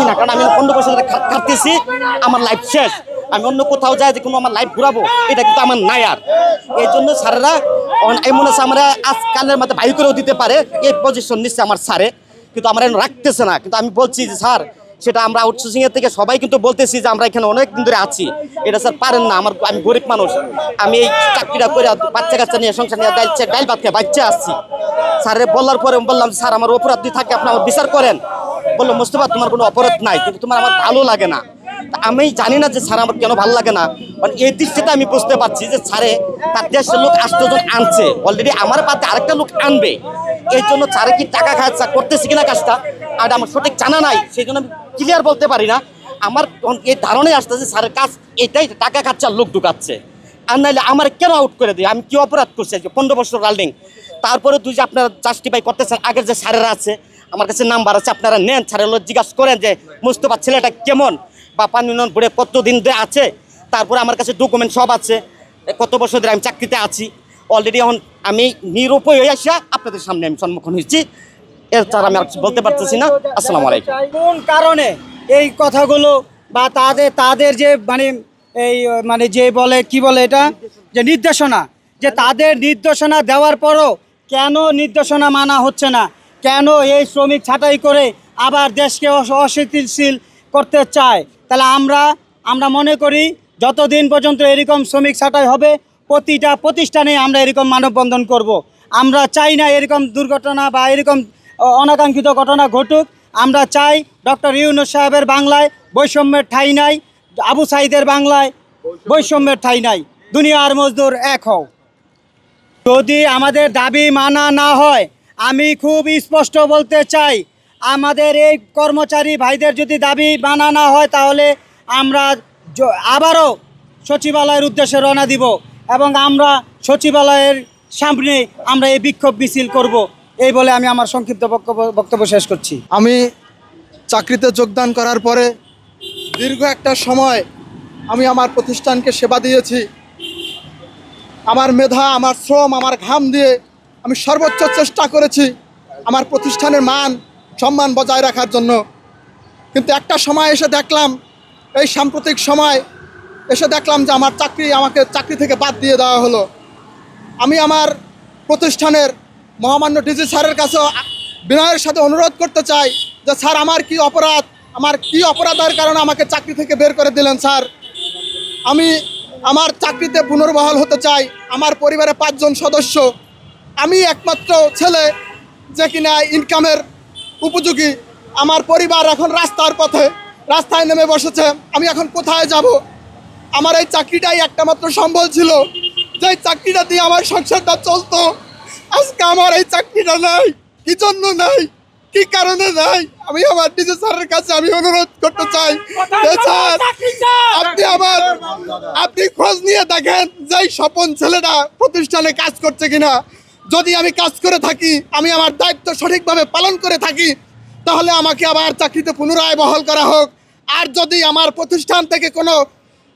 না, কারণ আমি পনেরো বছর খা- আমার লাইফ শেষ। আমি অন্য কোথাও যাই যে কোনো আমার লাইফ ঘুরাবো, এটা কিন্তু আমার নাই আর। এই জন্য স্যারেরা এমন আছে আমরা আজকালের মধ্যে বায়ু করেও দিতে পারে, এই পজিশন নিচ্ছে আমার স্যারে। কিন্তু আমরা রাখতেছে না। কিন্তু আমি বলছি যে, স্যার, সেটা আমরা আউটসোর্সিং এর থেকে সবাই কিন্তু বলতেছি যে, আমরা এখানে অনেক দিন ধরে আছি। এটা স্যার পারেন না, আমার আমি গরিব মানুষ। আমি এই চাকরিটা করে বাচ্চা কাচ্চা নিয়ে সংসার নিয়ে ডাইল ডাইল ভাত খেয়ে বাচ্চা আসছি স্যারে বলার পরে বললাম, স্যার, আমার অপরাধী থাকে, আপনি আমার বিচার করেন। বলল, মোস্তফা, তোমার কোনো অপরাধ নাই, কিন্তু তোমার আমার ভালো লাগে না। আমি জানি না যে স্যার আমার কেন ভালো লাগে না মানে এই দৃষ্টিতে আমি বুঝতে পারছি যে স্যারে তার দেশের লোক আষ্টজন আনছে অলরেডি আমার পাতে আরেকটা লোক আনবে। এই জন্য স্যারে কি টাকা খাচ্ছে করতেছে কিনা কাজটা, আর আমার সঠিক জানা নাই, সেই জন্য আমি ক্লিয়ার বলতে পারি না। আমার এই ধারণাই আসতেছে স্যারের কাজ এটাই টাকা খাচ্ছে আর লোক ঢুকাচ্ছে। আর নাহলে আমার কেন আউট করে দিই আমি কি অপরাধ করছি? আজকে পনেরো বছর রাল্ডিং তারপরে তুই যে আপনারা জাস্টিফাই করতেছেন, আগের যে স্যারেরা আছে আমার কাছে নাম্বার আছে, আপনারা নেন স্যারের লোক জিজ্ঞাসা করেন যে, মুস্তফা, ছেলেটা কেমন? বা পানি উন্নয়ন বোর্ডে কতদিন ধরে আছে? তারপরে আমার কাছে ডকুমেন্ট সব আছে কত বছর ধরে আমি চাকরিতে আছি। অলরেডি এখন আমি নিরুপায় হয়ে আসা আপনাদের সামনে আমি সম্মুখীন হয়েছি। এর ছাড়া আমি আর বলতে পারতেছি না। আসসালামু আলাইকুম। কোন কারণে এই কথাগুলো বা তাদের তাদের যে মানে এই মানে যে বলে, কি বলে এটা? যে নির্দেশনা, যে তাদের নির্দেশনা দেওয়ার পরও কেন নির্দেশনা মানা হচ্ছে না? কেন এই শ্রমিক ছাঁটাই করে আবার দেশকে অস- অস্থিতিশীল করতে চায়? তাহলে আমরা আমরা মনে করি যতদিন পর্যন্ত এরকম শ্রমিক ছাঁটাই হবে, প্রতিটা প্রতিষ্ঠানে আমরা এরকম মানববন্ধন করব। আমরা চাই না এরকম দুর্ঘটনা বা এরকম অনাকাঙ্ক্ষিত ঘটনা ঘটুক। আমরা চাই ডক্টর ইউনুস সাহেবের বাংলায় বৈষম্যের ঠাঁই নাই, আবু সাইদের বাংলায় বৈষম্যের ঠাঁই নাই। দুনিয়ার মজদুর এক হও। যদি আমাদের দাবি মানা না হয় আমি খুব স্পষ্ট বলতে চাই, আমাদের এই কর্মচারী ভাইদের যদি দাবি মানা না হয় তাহলে আমরা আবারও সচিবালয়ের উদ্দেশ্যে রওনা দিব এবং আমরা সচিবালয়ের সামনে আমরা এই বিক্ষোভ মিছিল করব। এই বলে আমি আমার সংক্ষিপ্ত বক্তব্য বক্তব্য শেষ করছি। আমি চাকরিতে যোগদান করার পরে দীর্ঘ একটা সময় আমি আমার প্রতিষ্ঠানকে সেবা দিয়েছি। আমার মেধা, আমার শ্রম, আমার ঘাম দিয়ে আমি সর্বোচ্চ চেষ্টা করেছি আমার প্রতিষ্ঠানের মান, সম্মান বজায় রাখার জন্য। কিন্তু একটা সময় এসে দেখলাম, এই সাম্প্রতিক সময় এসে দেখলাম যে আমার চাকরি আমাকে চাকরি থেকে বাদ দিয়ে দেওয়া হলো। আমি আমার প্রতিষ্ঠানের মহামান্য ডিজি স্যারের কাছে বিনয়ের সাথে অনুরোধ করতে চাই যে, স্যার, আমার কি অপরাধ? আমার কি অপরাধের কারণে আমাকে চাকরি থেকে বের করে দিলেন, স্যার? আমি আমার চাকরিতে পুনর্বহাল হতে চাই। আমার পরিবারে পাঁচজন সদস্য আমি একমাত্র ছেলে যে কিনা ইনকামের উপযোগী। আমার পরিবার এখন রাস্তার পথে রাস্তায় নেমে বসেছে। আমি এখন কোথায় যাব? আমার এই চাকরিটাই একটা মাত্র সম্বল ছিল। যে চাকরিটা দিয়ে আমার সংসারটা চলতো আজকে আমার এই চাকরিটা নাই। কি জন্য নাই? কি কারণে নাই? আমি আমার ডিজে স্যারের কাছে আমি অনুরোধ করতে চাই। স্যার আপনি আমার আপনি খোঁজ নিয়ে দেখেন যে স্বপন ছেলেটা প্রতিষ্ঠানে কাজ করছে কিনা। যদি আমি কাজ করে থাকি, আমি আমার দায়িত্ব সঠিকভাবে পালন করে থাকি, তাহলে আমাকে আবার চাকরিতে পুনরায় বহাল করা হোক। আর যদি আমার প্রতিষ্ঠান থেকে কোনো,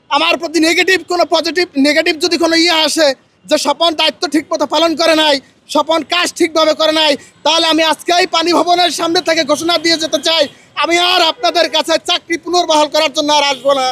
আমার প্রতি নেগেটিভ কোনো পজিটিভ নেগেটিভ যদি কোনো ইয়ে আসে, যে স্বপন দায়িত্ব ঠিক মতো পালন করে নাই, স্বপন কাজ ঠিকভাবে করে নাই, তাহলে আমি আজকেই পানি ভবনের সামনে থেকে ঘোষণা দিয়ে যেতে চাই। আমি আর আপনাদের কাছে চাকরি পুনর্বহাল করার জন্য আর আসব না।